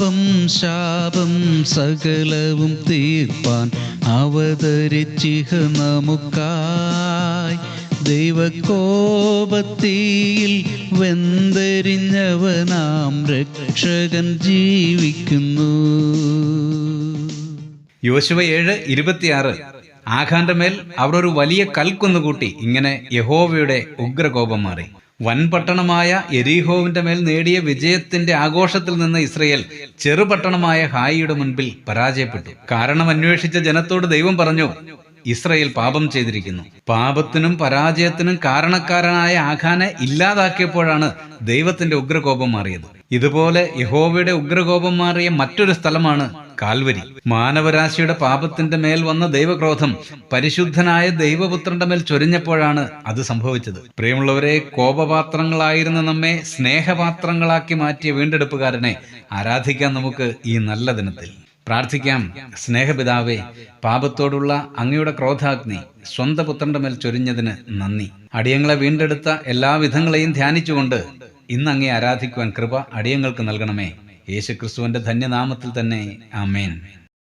പാപം ശാപം സകലവും തീർപ്പാൻ അവതരിച്ചിഹ നമുക്കായി. ദൈവകോപത്തിയിൽ വെന്തരിഞ്ഞവനാം രക്ഷകൻ ജീവിക്കുന്നു. യോശുവ ഏഴ് ഇരുപത്തിയാറ്. ആഖാന്റെ മേൽ അവർ ഒരു വലിയ കൽക്കുന്നുകൂട്ടി ഇങ്ങനെ യഹോവയുടെ ഉഗ്രകോപം മാറി. വൻപട്ടണമായ എരീഹോവിന്റെ മേൽ നേടിയ വിജയത്തിന്റെ ആഘോഷത്തിൽ നിന്ന് ഇസ്രയേൽ ചെറുപട്ടണമായ ഹായിയുടെ മുൻപിൽ പരാജയപ്പെട്ടു. കാരണം അന്വേഷിച്ച ജനത്തോട് ദൈവം പറഞ്ഞു ഇസ്രയേൽ പാപം ചെയ്തിരിക്കുന്നു. പാപത്തിനും പരാജയത്തിനും കാരണക്കാരനായ ആഖാനെ ഇല്ലാതാക്കിയപ്പോഴാണ് ദൈവത്തിന്റെ ഉഗ്രകോപം മാറിയത്. ഇതുപോലെ യഹോവയുടെ ഉഗ്രകോപം മാറിയ മറ്റൊരു സ്ഥലമാണ് കാൽവരി. മാനവരാശിയുടെ പാപത്തിന്റെ മേൽ വന്ന ദൈവക്രോധം പരിശുദ്ധനായ ദൈവപുത്രന്റെ മേൽ ചൊരിഞ്ഞപ്പോഴാണ് അത് സംഭവിച്ചത്. പ്രിയമുള്ളവരെ കോപപാത്രങ്ങളായിരുന്ന നമ്മെ സ്നേഹപാത്രങ്ങളാക്കി മാറ്റിയ വീണ്ടെടുപ്പുകാരനെ ആരാധിക്കാം നമുക്ക് ഈ നല്ല ദിനത്തിൽ. പ്രാർത്ഥിക്കാം സ്നേഹപിതാവേ പാപത്തോടുള്ള അങ്ങയുടെ ക്രോധാഗ്നി സ്വന്തം പുത്രന്റെ മേൽ ചൊരിഞ്ഞതിന് നന്ദി. അടിയങ്ങളെ വീണ്ടെടുത്ത എല്ലാ വിധങ്ങളെയും ധ്യാനിച്ചുകൊണ്ട് ഇന്ന് അങ്ങേ ആരാധിക്കുവാൻ കൃപ അടിയങ്ങൾക്ക് നൽകണമേ. യേശുക്രിസ്തുവിന്റെ ധന്യനാമത്തിൽ തന്നെ ആമേൻ.